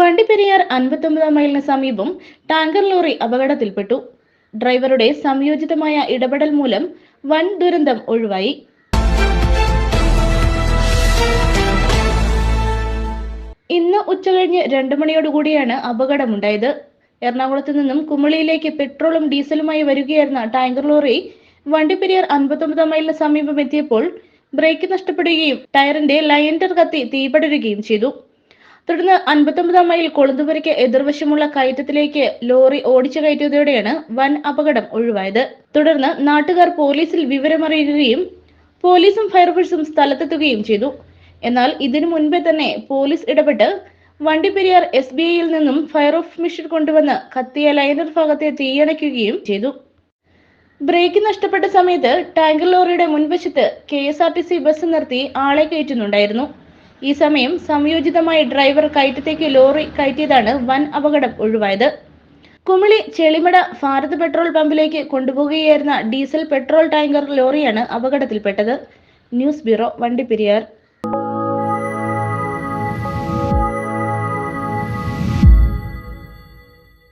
വണ്ടിപ്പെരിയാർ അൻപത്തൊമ്പതാം മൈലിന് സമീപം ടാങ്കർ ലോറി അപകടത്തിൽപ്പെട്ടു. ഡ്രൈവറുടെ സംയോജിതമായ ഇടപെടൽ മൂലം വൻ ദുരന്തം ഒഴിവായി. ഇന്ന് ഉച്ചകഴിഞ്ഞ് രണ്ടു മണിയോടുകൂടിയാണ് അപകടമുണ്ടായത്. എറണാകുളത്ത് നിന്നും കുമളിയിലേക്ക് പെട്രോളും ഡീസലുമായി വരികയായിരുന്ന ടാങ്കർ ലോറി വണ്ടിപ്പെരിയാർ അൻപത്തൊമ്പതാം മൈലിന് സമീപം എത്തിയപ്പോൾ ബ്രേക്ക് നഷ്ടപ്പെടുകയും ടയറിന്റെ ലൈൻഡർ കത്തി തീപടരുകയും ചെയ്തു. തുടർന്ന് അൻപത്തൊമ്പതാം മൈൽ കൊളുന്തുപുരയ്ക്ക് എതിർവശമുള്ള കയറ്റത്തിലേക്ക് ലോറി ഓടിച്ചു കയറ്റിയതോടെയാണ് വൻ അപകടം ഒഴിവായത്. തുടർന്ന് നാട്ടുകാർ പോലീസിൽ വിവരമറിയുകയും പോലീസും ഫയർഫോഴ്സും സ്ഥലത്തെത്തുകയും ചെയ്തു. എന്നാൽ ഇതിനു മുൻപേ തന്നെ പോലീസ് ഇടപെട്ട് വണ്ടിപ്പെരിയാർ എസ് ബി ഐയിൽ നിന്നും ഫയർ ഓഫ് മിഷൻ കൊണ്ടുവന്ന് കത്തിയ ലൈനർ ഭാഗത്തെ തീയണയ്ക്കുകയും ചെയ്തു. ബ്രേക്ക് നഷ്ടപ്പെട്ട സമയത്ത് ടാങ്കർ ലോറിയുടെ മുൻവശത്ത് K S R T C bus നിർത്തി ആളെ കയറ്റുന്നുണ്ടായിരുന്നു. ഈ സമയം സംയോജിതമായി ഡ്രൈവർ കയറ്റത്തേക്ക് ലോറി കയറ്റിയതാണ് വൻ അപകടം ഒഴിവായത്. കുമിളി ചെളിമട ഭാരത് പെട്രോൾ പമ്പിലേക്ക് കൊണ്ടുപോകുകയായിരുന്ന ഡീസൽ പെട്രോൾ ടാങ്കർ ലോറിയാണ് അപകടത്തിൽപ്പെട്ടത്. News bureau Vandiperiyar.